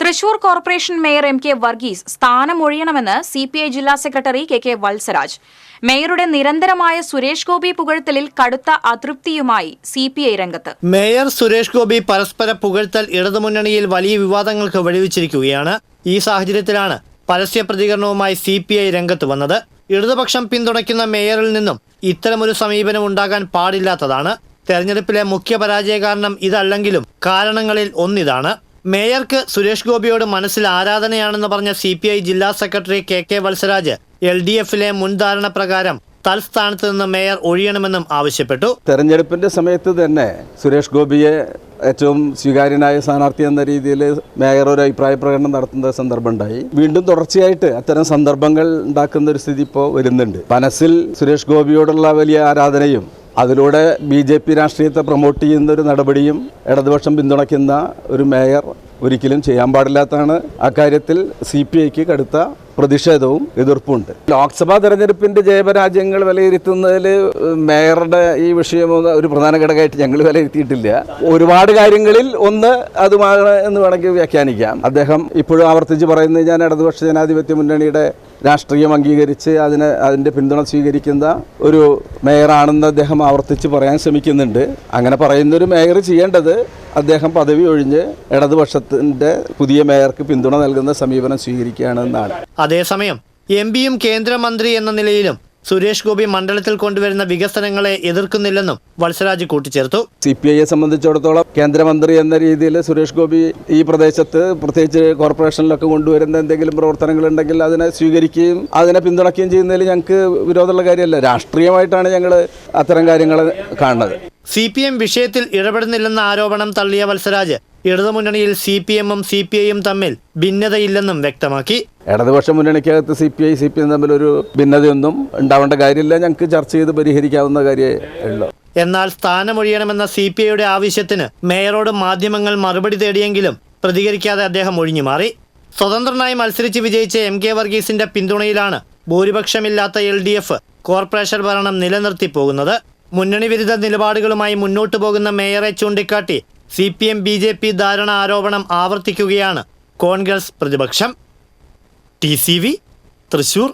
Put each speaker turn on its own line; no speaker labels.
Thrissur corporation mayor M K Varghese സ്ഥാനമൊഴിയണമെന്ന് C P I ജില്ലാ secretary K K Valsaraj. മേയറുടെ നിരന്തരമായ സുരേഷ് ഗോപി പുകഴ്ത്തലിൽ കടുത്ത അതൃപ്തിയുമായി സി പി ഐ രംഗത്ത്.
മേയർ സുരേഷ് ഗോപി പരസ്പര പുകഴ്ത്തൽ ഇടതുമുന്നണിയിൽ വലിയ വിവാദങ്ങൾക്ക് വഴിവെച്ചിരിക്കുകയാണ്. ഈ സാഹചര്യത്തിലാണ് പരസ്യ പ്രതികരണവുമായി സി പി ഐ രംഗത്ത് വന്നത്. ഇടതുപക്ഷം പിന്തുണയ്ക്കുന്ന മേയറിൽ നിന്നും ഇത്തരമൊരു സമീപനം ഉണ്ടാകാൻ പാടില്ലാത്തതാണ്. തെരഞ്ഞെടുപ്പിലെ മുഖ്യ പരാജയ കാരണം ഇതല്ലെങ്കിലും കാരണങ്ങളിൽ ഒന്നിതാണ്. മേയർക്ക് സുരേഷ് ഗോപിയോട് മനസ്സിൽ ആരാധനയാണെന്ന് പറഞ്ഞ സി പി ഐ ജില്ലാ secretary K K Valsaraj L D എഫിലെ മുൻധാരണ പ്രകാരം തൽസ്ഥാനത്ത് നിന്ന് മേയർ ഒഴിയണമെന്നും ആവശ്യപ്പെട്ടു.
തെരഞ്ഞെടുപ്പിന്റെ സമയത്ത് തന്നെ സുരേഷ് ഗോപിയെ ഏറ്റവും സ്വീകാര്യനായ സ്ഥാനാർത്ഥി എന്ന രീതിയിൽ മേയർ ഒരു അഭിപ്രായ പ്രകടനം നടത്തുന്ന സന്ദർഭം ഉണ്ടായി വീണ്ടും തുടർച്ചയായിട്ട് അത്തരം സന്ദർഭങ്ങൾ ഉണ്ടാക്കുന്ന ഒരു സ്ഥിതി ഇപ്പോൾ വരുന്നുണ്ട്. മനസ്സിൽ സുരേഷ് ഗോപിയോടുള്ള വലിയ ആരാധനയും അതിലൂടെ ബി ജെ പി രാഷ്ട്രീയത്തെ പ്രൊമോട്ട് ചെയ്യുന്ന ഒരു നടപടിയും ഇടതുപക്ഷം പിന്തുണയ്ക്കുന്ന ഒരു മേയർ ഒരിക്കലും ചെയ്യാൻ പാടില്ലാത്തതാണ്. അക്കാര്യത്തിൽ സി പി ഐക്ക് കടുത്ത പ്രതിഷേധവും എതിർപ്പുമുണ്ട്. ലോക്സഭാ തെരഞ്ഞെടുപ്പിന്റെ ജയപരാജയങ്ങൾ വിലയിരുത്തുന്നതിൽ മേയറുടെ ഈ വിഷയം ഒരു പ്രധാന ഘടകമായിട്ട് ഞങ്ങൾ വിലയിരുത്തിയിട്ടില്ല. ഒരുപാട് കാര്യങ്ങളിൽ ഒന്ന് അതുമാണ് എന്ന് വേണമെങ്കിൽ വ്യാഖ്യാനിക്കാം. അദ്ദേഹം ഇപ്പോഴും ആവർത്തിച്ച് പറയുന്നത് ഞാൻ ഇടതുപക്ഷ ജനാധിപത്യ മുന്നണിയുടെ രാഷ്ട്രീയം അംഗീകരിച്ച് അതിന് അതിന്റെ പിന്തുണ സ്വീകരിക്കുന്ന ഒരു മേയറാണെന്ന് അദ്ദേഹം ആവർത്തിച്ച് പറയാൻ ശ്രമിക്കുന്നുണ്ട്. അങ്ങനെ പറയുന്നൊരു മേയർ ചെയ്യേണ്ടത് അദ്ദേഹം പദവി ഒഴിഞ്ഞ് ഇടതുപക്ഷത്തിന്റെ പുതിയ മേയർക്ക് പിന്തുണ നൽകുന്ന സമീപനം സ്വീകരിക്കുകയാണെന്നാണ്.
അതേസമയം എം പിയും കേന്ദ്രമന്ത്രി എന്ന നിലയിലും സുരേഷ് ഗോപി മണ്ഡലത്തിൽ കൊണ്ടുവരുന്ന വികസനങ്ങളെ എതിർക്കുന്നില്ലെന്നും വത്സരാജ് കൂട്ടിച്ചേർത്തു.
സി പി ഐയെ സംബന്ധിച്ചിടത്തോളം കേന്ദ്രമന്ത്രി എന്ന രീതിയിൽ സുരേഷ് ഗോപി ഈ പ്രദേശത്ത് പ്രത്യേകിച്ച് കോർപ്പറേഷനിലൊക്കെ കൊണ്ടുവരുന്ന എന്തെങ്കിലും പ്രവർത്തനങ്ങൾ ഉണ്ടെങ്കിൽ അതിനെ സ്വീകരിക്കുകയും അതിനെ പിന്തുണയ്ക്കുകയും ചെയ്യുന്നതിൽ ഞങ്ങൾക്ക് വിരോധമുള്ള കാര്യമല്ല. രാഷ്ട്രീയമായിട്ടാണ് ഞങ്ങൾ അത്തരം കാര്യങ്ങൾ കാണുന്നത്.
സി പി എം വിഷയത്തിൽ ഇടപെടുന്നില്ലെന്ന ആരോപണം തള്ളിയ വത്സരാജ് ഇടതുമുന്നണിയിൽ സി പി എമ്മും സി പി ഐയും തമ്മിൽ ഭിന്നതയില്ലെന്നും വ്യക്തമാക്കി.
ഇടതുപക്ഷ മുന്നണിക്കകത്ത് C P I C P M തമ്മിലൊരു ഭിന്നതയൊന്നും ഉണ്ടാവേണ്ട കാര്യമില്ല. ഞങ്ങൾക്ക് ചർച്ച ചെയ്ത് പരിഹരിക്കാവുന്ന കാര്യമേ ഉള്ളൂ.
എന്നാൽ സ്ഥാനമൊഴിയണമെന്ന സി പി ഐയുടെ ആവശ്യത്തിന് മേയറോട് മാധ്യമങ്ങൾ മറുപടി തേടിയെങ്കിലും പ്രതികരിക്കാതെ അദ്ദേഹം ഒഴിഞ്ഞു മാറി സ്വതന്ത്രനായി മത്സരിച്ച് വിജയിച്ച എം കെ വർഗീസിന്റെ പിന്തുണയിലാണ് ഭൂരിപക്ഷമില്ലാത്ത എൽ ഡി എഫ് കോർപ്പറേഷൻ ഭരണം നിലനിർത്തി പോകുന്നത്. മുന്നണി വിരുദ്ധ നിലപാടുകളുമായി മുന്നോട്ടു പോകുന്ന മേയറെ ചൂണ്ടിക്കാട്ടി C P M B J P ധാരണ ആരോപണം ആവർത്തിക്കുകയാണ് കോൺഗ്രസ് പ്രതിപക്ഷം. T C V Thrissur